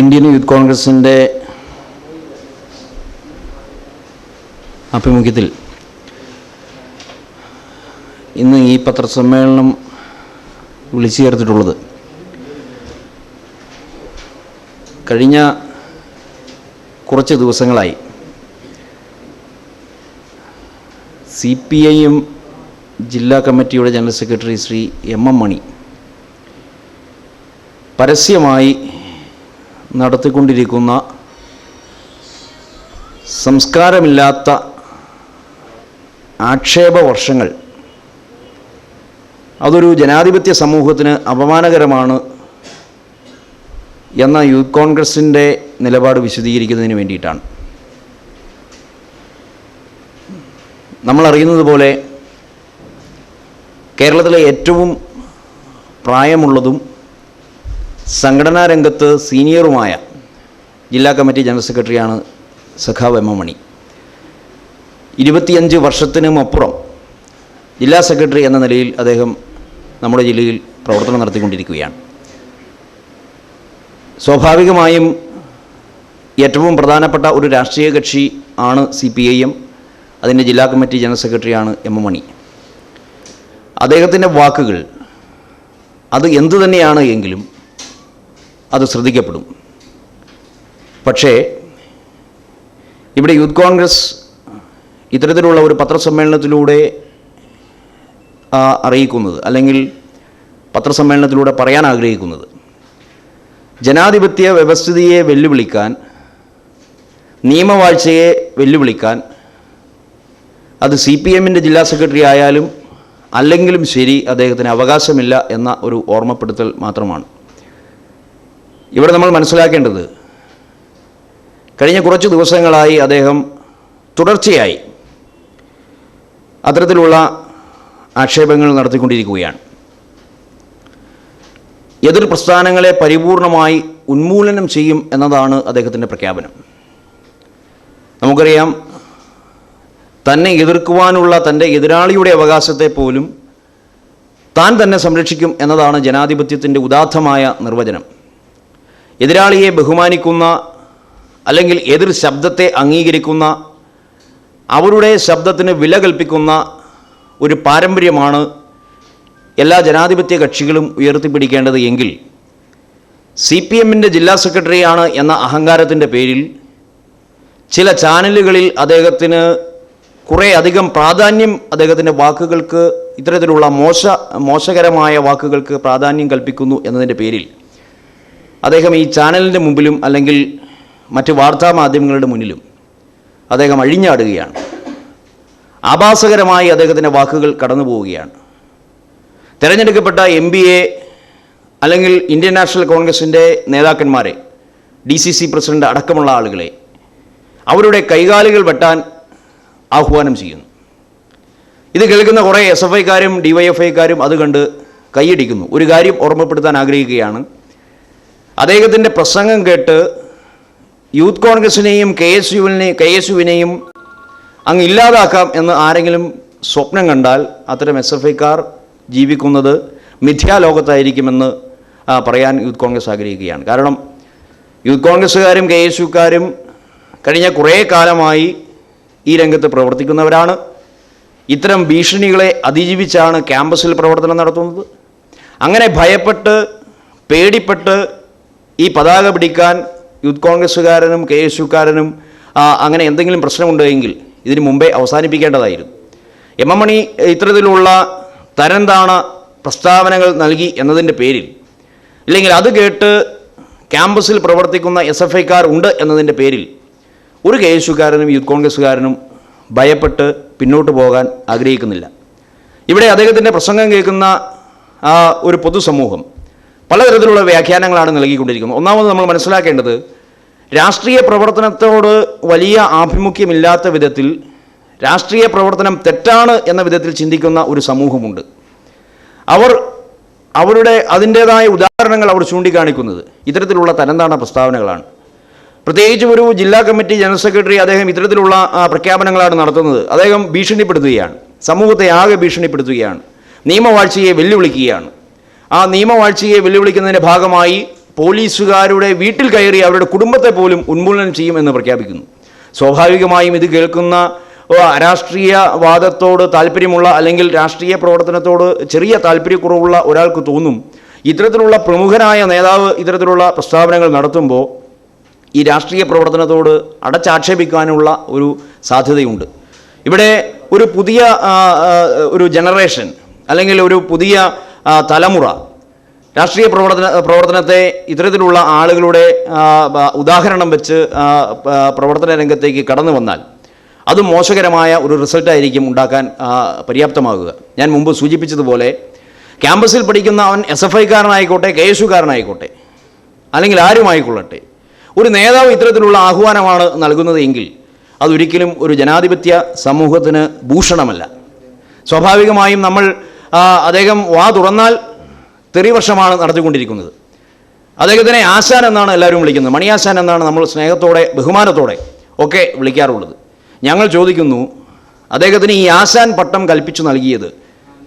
Indian youth കോൺഗ്രസിന്റെ ആഭിമുഖ്യത്തിൽ ഇന്ന് ഈ പത്രസമ്മേളനം വിളിച്ചു ചേർത്തിട്ടുള്ളത്. കഴിഞ്ഞ കുറച്ച് ദിവസങ്ങളായി സി പി ഐ ജില്ലാ കമ്മിറ്റിയുടെ general secretary Shri M M Mani പരസ്യമായി നടത്തിക്കൊണ്ടിരിക്കുന്ന സംസ്കാരമില്ലാത്ത ആക്ഷേപ വർഷങ്ങൾ. അതൊരു ജനാധിപത്യ സമൂഹത്തിന് അപമാനകരമാണ് എന്ന യൂത്ത് കോൺഗ്രസിന്റെ നിലപാട് വിശദീകരിക്കുന്നതിന് വേണ്ടിയിട്ടാണ്. നമ്മളറിയുന്നത് പോലെ കേരളത്തിലെ ഏറ്റവും പ്രായമുള്ളതും സംഘടനാ രംഗത്ത് സീനിയറുമായ ജില്ലാ കമ്മിറ്റി ജനറൽ സെക്രട്ടറിയാണ് സഖാവ് എം എം മണി ഇരുപത്തിയഞ്ച് വർഷത്തിനും അപ്പുറം ജില്ലാ സെക്രട്ടറി എന്ന നിലയിൽ അദ്ദേഹം നമ്മുടെ ജില്ലയിൽ പ്രവർത്തനം നടത്തിക്കൊണ്ടിരിക്കുകയാണ്. സ്വാഭാവികമായും ഏറ്റവും പ്രധാനപ്പെട്ട ഒരു രാഷ്ട്രീയ കക്ഷി ആണ് സി പി ഐ എം അതിന്റെ ജില്ലാ കമ്മിറ്റി ജനറൽ സെക്രട്ടറിയാണ് എം എം മണി അദ്ദേഹത്തിന്റെ വാക്കുകൾ അത് എന്തു തന്നെയാണ് എങ്കിലും അത് ശ്രദ്ധിക്കപ്പെടും. പക്ഷേ ഇവിടെ യൂത്ത് കോൺഗ്രസ് ഇത്തരത്തിലുള്ള ഒരു പത്രസമ്മേളനത്തിലൂടെ അറിയിക്കുന്നത് അല്ലെങ്കിൽ പത്രസമ്മേളനത്തിലൂടെ പറയാൻ ആഗ്രഹിക്കുന്നത്. ജനാധിപത്യ വ്യവസ്ഥിതിയെ വെല്ലുവിളിക്കാൻ നിയമവാഴ്ചയെ വെല്ലുവിളിക്കാൻ അത് സി പി എമ്മിന്റെ ജില്ലാ സെക്രട്ടറി ആയാലും അല്ലെങ്കിലും ശരി അദ്ദേഹത്തിന് അവകാശമില്ല എന്ന ഒരു ഓർമ്മപ്പെടുത്തൽ മാത്രമാണ്. ഇവിടെ നമ്മൾ മനസ്സിലാക്കേണ്ടത് കഴിഞ്ഞ കുറച്ച് ദിവസങ്ങളായി അദ്ദേഹം തുടർച്ചയായി അത്തരത്തിലുള്ള ആക്ഷേപങ്ങൾ നടത്തിക്കൊണ്ടിരിക്കുകയാണ്. എതിർ പ്രസ്ഥാനങ്ങളെ പരിപൂർണമായി ഉന്മൂലനം ചെയ്യും എന്നതാണ് അദ്ദേഹത്തിന്റെ പ്രഖ്യാപനം. നമുക്കറിയാം തന്നെ എതിർക്കുവാനുള്ള തന്റെ എതിരാളിയുടെ അവകാശത്തെ പോലും താൻ തന്നെ സംരക്ഷിക്കും എന്നതാണ് ജനാധിപത്യത്തിന്റെ ഉദാത്തമായ നിർവചനം. എതിരാളിയെ ബഹുമാനിക്കുന്ന അല്ലെങ്കിൽ എതിർ ശബ്ദത്തെ അംഗീകരിക്കുന്ന അവരുടെ ശബ്ദത്തിന് വില കൽപ്പിക്കുന്ന ഒരു പാരമ്പര്യമാണ് എല്ലാ ജനാധിപത്യ കക്ഷികളും ഉയർത്തിപ്പിടിക്കേണ്ടത് എങ്കിൽ സി പി എമ്മിന്റെ ജില്ലാ സെക്രട്ടറിയാണ് എന്ന അഹങ്കാരത്തിന്റെ പേരിൽ ചില ചാനലുകളിൽ അദ്ദേഹത്തിന് കുറേ അധികം പ്രാധാന്യം അദ്ദേഹത്തിന്റെ വാക്കുകൾക്ക് ഇത്തരത്തിലുള്ള മോശ മോശകരമായ വാക്കുകൾക്ക് പ്രാധാന്യം കൽപ്പിക്കുന്നു എന്നതിന്റെ പേരിൽ അദ്ദേഹം ഈ ചാനലിന്റെ മുമ്പിലും അല്ലെങ്കിൽ മറ്റ് വാർത്താ മാധ്യമങ്ങളുടെ മുന്നിലും അദ്ദേഹം അഴിഞ്ഞാടുകയാണ്. ആഭാസകരമായി അദ്ദേഹത്തിന്റെ വാക്കുകൾ കടന്നു പോവുകയാണ് തിരഞ്ഞെടുക്കപ്പെട്ട എം ബി എ അല്ലെങ്കിൽ ഇന്ത്യൻ നാഷണൽ കോൺഗ്രസിന്റെ നേതാക്കന്മാരെ ഡി സി സി പ്രസിഡന്റ് അടക്കമുള്ള ആളുകളെ അവരുടെ കൈകാലുകൾ വെട്ടാൻ ആഹ്വാനം ചെയ്യുന്നു. ഇത് കേൾക്കുന്ന കുറേ എസ് എഫ് ഐക്കാരും ഡി വൈ എഫ് ഐക്കാരും അത് കണ്ട് കൈയടിക്കുന്നു. ഒരു കാര്യം ഓർമ്മപ്പെടുത്താൻ ആഗ്രഹിക്കുകയാണ്. അദ്ദേഹത്തിന്റെ പ്രസംഗം കേട്ട് യൂത്ത് കോൺഗ്രസിനെയും കെ എസ് യുവിനെയും കെ എസ് യുവിനെയും അങ്ങ് ഇല്ലാതാക്കാം എന്ന് ആരെങ്കിലും സ്വപ്നം കണ്ടാൽ അത്തരം എസ് എഫ് ഐക്കാർ ജീവിക്കുന്നത് മിഥ്യാലോകത്തായിരിക്കുമെന്ന് പറയാൻ യൂത്ത് കോൺഗ്രസ് ആഗ്രഹിക്കുകയാണ്. കാരണം യൂത്ത് കോൺഗ്രസ്സുകാരും കെ എസ് യുക്കാരും കഴിഞ്ഞ കുറേ കാലമായി ഈ രംഗത്ത് പ്രവർത്തിക്കുന്നവരാണ്. ഇത്തരം ഭീഷണികളെ അതിജീവിച്ചാണ് ക്യാമ്പസിൽ പ്രവർത്തനം നടത്തുന്നത്. അങ്ങനെ ഭയപ്പെട്ട് പേടിപ്പെട്ട് ഈ പതാക പിടിക്കാൻ യൂത്ത് കോൺഗ്രസ്സുകാരനും കെ എസ് യുക്കാരനും അങ്ങനെ എന്തെങ്കിലും പ്രശ്നമുണ്ടെങ്കിൽ ഇതിനു മുമ്പേ അവസാനിപ്പിക്കേണ്ടതായിരുന്നു. എം എം മണി ഇത്തരത്തിലുള്ള തരംതാണ പ്രസ്താവനകൾ നൽകി എന്നതിന്റെ പേരിൽ ഇല്ലെങ്കിൽ അത് കേട്ട് ക്യാമ്പസിൽ പ്രവർത്തിക്കുന്ന എസ് എഫ് ഐക്കാർ ഉണ്ട് എന്നതിന്റെ പേരിൽ ഒരു കെ എസ് യുക്കാരനും യൂത്ത് കോൺഗ്രസ്സുകാരനും ഭയപ്പെട്ട് പിന്നോട്ട് പോകാൻ ആഗ്രഹിക്കുന്നില്ല. ഇവിടെ അദ്ദേഹത്തിന്റെ പ്രസംഗം കേൾക്കുന്ന ഒരു പൊതുസമൂഹം പലതരത്തിലുള്ള വ്യാഖ്യാനങ്ങളാണ് നൽകിക്കൊണ്ടിരിക്കുന്നത്. ഒന്നാമത് നമ്മൾ മനസ്സിലാക്കേണ്ടത് രാഷ്ട്രീയ പ്രവർത്തനത്തോട് വലിയ ആഭിമുഖ്യമില്ലാത്ത വിധത്തിൽ രാഷ്ട്രീയ പ്രവർത്തനം തെറ്റാണ് എന്ന വിധത്തിൽ ചിന്തിക്കുന്ന ഒരു സമൂഹമുണ്ട്. അവർ അവരുടെ അതിന്റേതായ ഉദാഹരണങ്ങൾ അവർ ചൂണ്ടിക്കാണിക്കുന്നത്. ഇത്തരത്തിലുള്ള തരംതാണ പ്രസ്താവനകളാണ്. പ്രത്യേകിച്ചും ഒരു ജില്ലാ കമ്മിറ്റി ജനറൽ സെക്രട്ടറി അദ്ദേഹം ഇത്തരത്തിലുള്ള പ്രഖ്യാപനങ്ങളാണ് നടത്തുന്നത്. അദ്ദേഹം ഭീഷണിപ്പെടുത്തുകയാണ്. സമൂഹത്തെ ആകെ ഭീഷണിപ്പെടുത്തുകയാണ്. നിയമവാഴ്ചയെ വെല്ലുവിളിക്കുകയാണ്. ആ നിയമവാഴ്ചയെ വെല്ലുവിളിക്കുന്നതിന്റെ ഭാഗമായി പോലീസുകാരുടെ വീട്ടിൽ കയറി അവരുടെ കുടുംബത്തെ പോലും ഉന്മൂലനം ചെയ്യുമെന്ന് പ്രഖ്യാപിക്കുന്നു. സ്വാഭാവികമായും ഇത് കേൾക്കുന്ന രാഷ്ട്രീയവാദത്തോട് താല്പര്യമുള്ള അല്ലെങ്കിൽ രാഷ്ട്രീയ പ്രവർത്തനത്തോട് ചെറിയ താല്പര്യക്കുറവുള്ള ഒരാൾക്ക് തോന്നും ഇത്തരത്തിലുള്ള പ്രമുഖനായ നേതാവ് ഇത്തരത്തിലുള്ള പ്രസ്താവനകൾ നടത്തുമ്പോൾ ഈ രാഷ്ട്രീയ പ്രവർത്തനത്തോട് അടച്ചാക്ഷേപിക്കാനുള്ള ഒരു സാധ്യതയുണ്ട്. ഇവിടെ ഒരു പുതിയ ഒരു ജനറേഷൻ അല്ലെങ്കിൽ ഒരു പുതിയ തലമുറ. രാഷ്ട്രീയ പ്രവർത്തന പ്രവർത്തനത്തെ ഇത്തരത്തിലുള്ള ആളുകളുടെ ഉദാഹരണം വെച്ച് പ്രവർത്തന രംഗത്തേക്ക് കടന്നു വന്നാൽ അത് മോശകരമായ ഒരു റിസൾട്ടായിരിക്കും ഉണ്ടാക്കാൻ പര്യാപ്തമാകുക. ഞാൻ മുമ്പ് സൂചിപ്പിച്ചതുപോലെ ക്യാമ്പസിൽ പഠിക്കുന്ന അവൻ എസ് എഫ് ഐക്കാരനായിക്കോട്ടെ കെ എസ് യുക്കാരനായിക്കോട്ടെ അല്ലെങ്കിൽ ആരുമായിക്കൊള്ളട്ടെ ഒരു നേതാവ് ഇത്തരത്തിലുള്ള ആഹ്വാനമാണ് നൽകുന്നത് എങ്കിൽ അതൊരിക്കലും ഒരു ജനാധിപത്യ സമൂഹത്തിന് ഭൂഷണമല്ല. സ്വാഭാവികമായും നമ്മൾ അദ്ദേഹം വാ തുറന്നാൽ തെറിവർഷമാണ് നടത്തിക്കൊണ്ടിരിക്കുന്നത്. അദ്ദേഹത്തിനെ ആശാൻ എന്നാണ് എല്ലാവരും വിളിക്കുന്നത്. മണിയാശാൻ എന്നാണ് നമ്മൾ സ്നേഹത്തോടെ ബഹുമാനത്തോടെ ഒക്കെ വിളിക്കാറുള്ളത്. ഞങ്ങൾ ചോദിക്കുന്നു അദ്ദേഹത്തിന് ഈ ആശാൻ പട്ടം കൽപ്പിച്ചു നൽകിയത്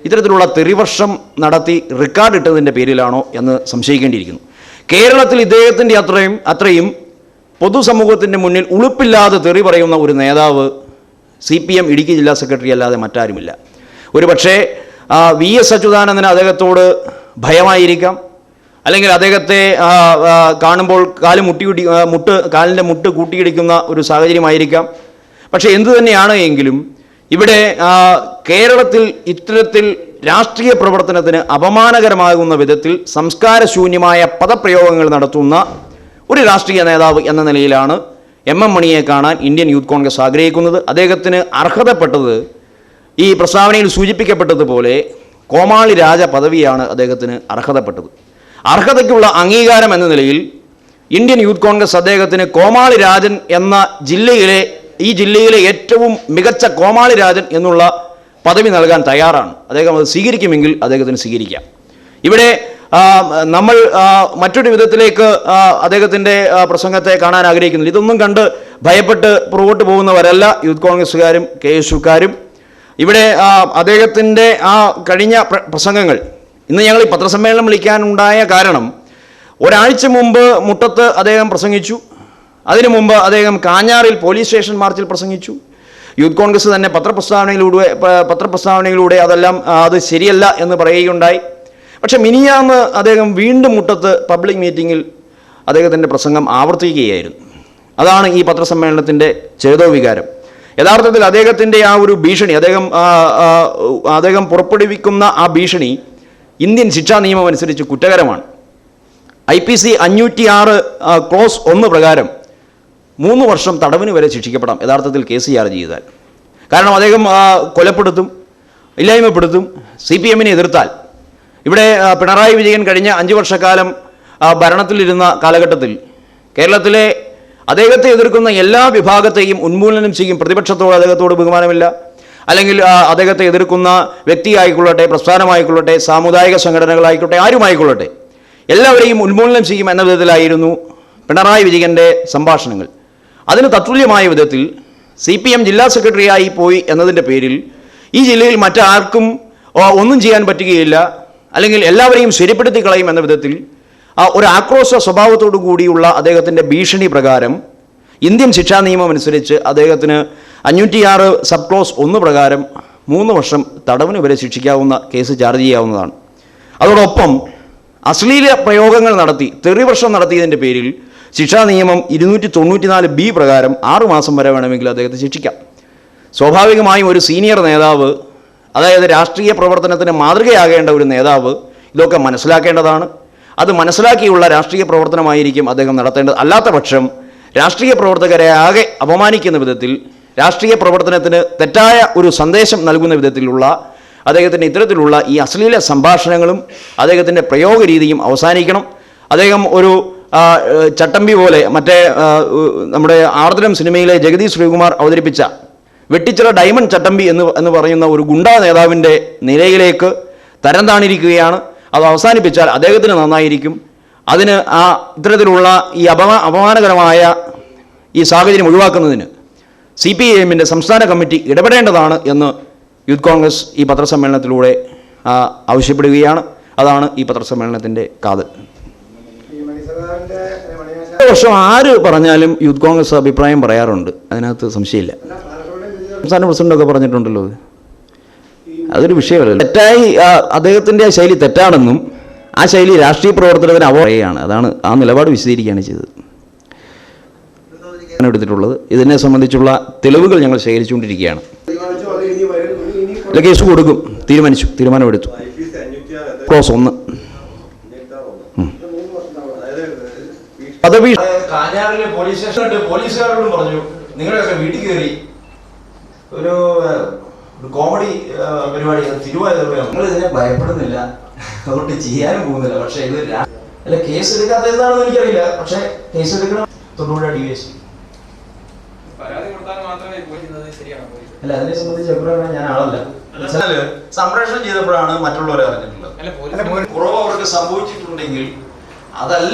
ഇത്തരത്തിലുള്ള തെറിവർഷം നടത്തി റെക്കോർഡ് ഇട്ടതിന്റെ പേരിലാണോ എന്ന് സംശയിക്കേണ്ടിയിരിക്കുന്നു. കേരളത്തിൽ ഇദ്ദേഹത്തിന്റെ അത്രയും അത്രയും പൊതുസമൂഹത്തിന്റെ മുന്നിൽ ഉളുപ്പില്ലാതെ തെറി പറയുന്ന ഒരു നേതാവ് സി പി എം ഇടുക്കി ജില്ലാ സെക്രട്ടറി അല്ലാതെ മറ്റാരുമില്ല. ഒരു പക്ഷേ വി എസ് അച്യുതാനന്ദന് അദ്ദേഹത്തോട് ഭയമായിരിക്കാം. അല്ലെങ്കിൽ അദ്ദേഹത്തെ കാണുമ്പോൾ കാൽ മുട്ടി കുടി മുട്ട് കാലിന്റെ മുട്ട് കൂട്ടിയിടിക്കുന്ന ഒരു സാഹചര്യമായിരിക്കാം. പക്ഷേ എന്തു തന്നെയാണ് എങ്കിലും ഇവിടെ കേരളത്തിൽ ഇത്തരത്തിൽ രാഷ്ട്രീയ പ്രവർത്തനത്തിന് അപമാനകരമാകുന്ന വിധത്തിൽ സംസ്കാരശൂന്യമായ പദപ്രയോഗങ്ങൾ നടത്തുന്ന ഒരു രാഷ്ട്രീയ നേതാവ് എന്ന നിലയിലാണ് എം എം മണിയെ കാണാൻ ഇന്ത്യൻ യൂത്ത് കോൺഗ്രസ് ആഗ്രഹിക്കുന്നത്. അദ്ദേഹത്തിന് അർഹതപ്പെട്ടത് ഈ പ്രസ്താവനയിൽ സൂചിപ്പിക്കപ്പെട്ടതുപോലെ കോമാളി രാജ പദവിയാണ് അദ്ദേഹത്തിന് അർഹതപ്പെട്ടത്. അർഹതയ്ക്കുള്ള അംഗീകാരം എന്ന നിലയിൽ ഇന്ത്യൻ യൂത്ത് കോൺഗ്രസ് അദ്ദേഹത്തിന് കോമാളി രാജൻ എന്ന ജില്ലയിലെ ഈ ജില്ലയിലെ ഏറ്റവും മികച്ച കോമാളി രാജൻ എന്നുള്ള പദവി നൽകാൻ തയ്യാറാണ്. അദ്ദേഹം അത് സ്വീകരിക്കുമെങ്കിൽ അദ്ദേഹത്തിന് സ്വീകരിക്കാം. ഇവിടെ നമ്മൾ മറ്റൊരു വിധത്തിലേക്ക് അദ്ദേഹത്തിന്റെ പ്രസംഗത്തെ കാണാൻ ആഗ്രഹിക്കുന്നില്ല. ഇതൊന്നും കണ്ട് ഭയപ്പെട്ട് പുറകോട്ട് പോകുന്നവരല്ല യൂത്ത് കോൺഗ്രസ്സുകാരും കെ എസ് യുക്കാരും ഇവിടെ അദ്ദേഹത്തിന്റെ ആ കഴിഞ്ഞ പ്ര- പ്രസംഗങ്ങൾ. ഇന്ന് ഞങ്ങൾ ഈ പത്രസമ്മേളനം വിളിക്കാനുണ്ടായ കാരണം ഒരാഴ്ച മുമ്പ് മുട്ടത്ത് അദ്ദേഹം പ്രസംഗിച്ചു. അതിനു മുമ്പ് അദ്ദേഹം കാഞ്ഞാറിൽ പോലീസ് സ്റ്റേഷൻ മാർച്ചിൽ പ്രസംഗിച്ചു. യൂത്ത് കോൺഗ്രസ് തന്നെ പത്രപ്രസ്താവനയിലൂടെ പത്രപ്രസ്താവനയിലൂടെ അതെല്ലാം അത് ശരിയല്ല എന്ന് പറയുകയുണ്ടായി. പക്ഷെ മിനിയാന്ന് അദ്ദേഹം വീണ്ടും മുട്ടത്ത് പബ്ലിക് മീറ്റിങ്ങിൽ അദ്ദേഹത്തിന്റെ പ്രസംഗം ആവർത്തിക്കുകയായിരുന്നു. അതാണ് ഈ പത്രസമ്മേളനത്തിന്റെ ചേതോവികാരം യഥാർത്ഥത്തിൽ അദ്ദേഹത്തിന്റെ ആ ഒരു ഭീഷണി അദ്ദേഹം അദ്ദേഹം പുറപ്പെടുവിക്കുന്ന ആ ഭീഷണി ഇന്ത്യൻ ശിക്ഷാ നിയമം അനുസരിച്ച് കുറ്റകരമാണ്. ഐ പി സി അഞ്ഞൂറ്റി ആറ് ക്ലോസ് ഒന്ന് പ്രകാരം മൂന്ന് വർഷം തടവിന് വരെ ശിക്ഷിക്കപ്പെടാം യഥാർത്ഥത്തിൽ കേസ് ആർ ചെയ്താൽ. കാരണം അദ്ദേഹം കൊലപ്പെടുത്തും ഇല്ലായ്മപ്പെടുത്തും സി പി എമ്മിനെ എതിർത്താൽ. ഇവിടെ പിണറായി വിജയൻ കഴിഞ്ഞ അഞ്ച് വർഷക്കാലം ഭരണത്തിലിരുന്ന കാലഘട്ടത്തിൽ കേരളത്തിലെ അദ്ദേഹത്തെ എതിർക്കുന്ന എല്ലാ വിഭാഗത്തെയും ഉന്മൂലനം ചെയ്യും. പ്രതിപക്ഷത്തോട് അദ്ദേഹത്തോട് ബഹുമാനമില്ല. അല്ലെങ്കിൽ അദ്ദേഹത്തെ എതിർക്കുന്ന വ്യക്തിയായിക്കൊള്ളട്ടെ പ്രസ്ഥാനമായിക്കൊള്ളട്ടെ സാമുദായിക സംഘടനകളായിക്കോട്ടെ ആരുമായിക്കൊള്ളട്ടെ എല്ലാവരെയും ഉന്മൂലനം ചെയ്യും എന്ന വിധത്തിലായിരുന്നു പിണറായി വിജയന്റെ സംഭാഷണങ്ങൾ. അതിന് തത്തുല്യമായ വിധത്തിൽ സി പി എം ജില്ലാ സെക്രട്ടറിയായി പോയി എന്നതിന്റെ പേരിൽ ഈ ജില്ലയിൽ മറ്റാർക്കും ഒന്നും ചെയ്യാൻ പറ്റുകയില്ല. അല്ലെങ്കിൽ എല്ലാവരെയും ശരിപ്പെടുത്തി കളയും എന്ന വിധത്തിൽ ഒരു ആക്രോശ സ്വഭാവത്തോടു കൂടിയുള്ള അദ്ദേഹത്തിന്റെ ഭീഷണി പ്രകാരം ഇന്ത്യൻ ശിക്ഷാ നിയമം അനുസരിച്ച് അദ്ദേഹത്തിന് അഞ്ഞൂറ്റിയാറ് സബ് ക്ലോസ് ഒന്ന് പ്രകാരം മൂന്ന് വർഷം തടവിന് വരെ ശിക്ഷിക്കാവുന്ന കേസ് ചാർജ് ചെയ്യാവുന്നതാണ്. അതോടൊപ്പം അശ്ലീല പ്രയോഗങ്ങൾ നടത്തി തെറിവർഷം നടത്തിയതിന്റെ പേരിൽ ശിക്ഷാ നിയമം ഇരുന്നൂറ്റി തൊണ്ണൂറ്റിനാല് ബി പ്രകാരം ആറുമാസം വരെ വേണമെങ്കിൽ അദ്ദേഹത്തെ ശിക്ഷിക്കാം. സ്വാഭാവികമായും ഒരു സീനിയർ നേതാവ് അതായത് രാഷ്ട്രീയ പ്രവർത്തനത്തിന് മാതൃകയാകേണ്ട ഒരു നേതാവ് ഇതൊക്കെ മനസ്സിലാക്കേണ്ടതാണ്. അത് മനസ്സിലാക്കിയുള്ള രാഷ്ട്രീയ പ്രവർത്തനമായിരിക്കും അദ്ദേഹം നടത്തേണ്ടത്. അല്ലാത്ത പക്ഷം രാഷ്ട്രീയ പ്രവർത്തകരെ ആകെ അപമാനിക്കുന്ന വിധത്തിൽ രാഷ്ട്രീയ പ്രവർത്തനത്തിന് തെറ്റായ ഒരു സന്ദേശം നൽകുന്ന വിധത്തിലുള്ള അദ്ദേഹത്തിന്റെ ഇത്തരത്തിലുള്ള ഈ അശ്ലീല സംഭാഷണങ്ങളും അദ്ദേഹത്തിന്റെ പ്രയോഗ രീതിയും അവസാനിക്കണം. അദ്ദേഹം ഒരു ചട്ടമ്പി പോലെ മറ്റേ നമ്മുടെ ആർദ്രം സിനിമയിലെ ജഗദീഷ് ശ്രീകുമാർ അവതരിപ്പിച്ച വെട്ടിച്ചിറ ഡയമണ്ട് ചട്ടമ്പി എന്ന് എന്ന് പറയുന്ന ഒരു ഗുണ്ടാ നേതാവിന്റെ നിലയിലേക്ക് തരം താണിരിക്കുകയാണ്. അത് അവസാനിപ്പിച്ചാൽ അദ്ദേഹത്തിന് നന്നായിരിക്കും. അതിന് ആ ഇത്തരത്തിലുള്ള ഈ അപമാ അപമാനകരമായ ഈ സാഹചര്യം ഒഴിവാക്കുന്നതിന് സി പി ഐ എമ്മിന്റെ സംസ്ഥാന കമ്മിറ്റി ഇടപെടേണ്ടതാണ് എന്ന് യൂത്ത് കോൺഗ്രസ് ഈ പത്രസമ്മേളനത്തിലൂടെ ആവശ്യപ്പെടുകയാണ്. അതാണ് ഈ പത്രസമ്മേളനത്തിന്റെ കാതൽ. വർഷം ആര് പറഞ്ഞാലും യൂത്ത് കോൺഗ്രസ് അഭിപ്രായം പറയാറുണ്ട്. അതിനകത്ത് സംശയമില്ല. സംസ്ഥാന പ്രസിഡന്റൊക്കെ പറഞ്ഞിട്ടുണ്ടല്ലോ അതൊരു വിഷയമല്ല. തെറ്റായി അദ്ദേഹത്തിന്റെ ആ ശൈലി തെറ്റാണെന്നും ആ ശൈലി രാഷ്ട്രീയ പ്രവർത്തനത്തിന് അവയാണ് അതാണ് ആ നിലപാട് വിശദീകരിക്കുകയാണ് ചെയ്തത്. എടുത്തിട്ടുള്ളത്. ഇതിനെ സംബന്ധിച്ചുള്ള തെളിവുകൾ ഞങ്ങൾ ശേഖരിച്ചുകൊണ്ടിരിക്കുകയാണ്. കേസ് കൊടുക്കും. തീരുമാനിച്ചു. തീരുമാനമെടുത്തു. ക്ലോസ് ഒന്ന്. പദവി കാഞ്ഞാറിലെ പോലീസ് സ്റ്റേഷനിട്ട് പോലീസുകാരോടും പറഞ്ഞു നിങ്ങളുടെയൊക്കെ വീട്ടിൽ കയറി ഒരു ഒരു കോമഡി പരിപാടി തിരുവാതിര നിങ്ങൾ ഇതിനെ ഭയപ്പെടുന്നില്ല. അതുകൊണ്ട് ചെയ്യാനും പോകുന്നില്ല. പക്ഷെ ഇത് അല്ല കേസ് എടുക്കാത്ത എന്താണെന്ന് എനിക്കറിയില്ല. പക്ഷെ കേസ് എടുക്കണം. തൊണ്ണൂറ് ഡി എസ്. അല്ല അതിനെ സംബന്ധിച്ച് എപ്പോഴാണ് ഞാൻ ആളല്ല. സംപ്രേഷണം ചെയ്തപ്പോഴാണ് മറ്റുള്ളവരെ അറിഞ്ഞിട്ടുള്ളത്. അല്ല പോലീസ് കുറവ് അവർക്ക് സംഭവിച്ചിട്ടുണ്ടെങ്കിൽ അതല്ല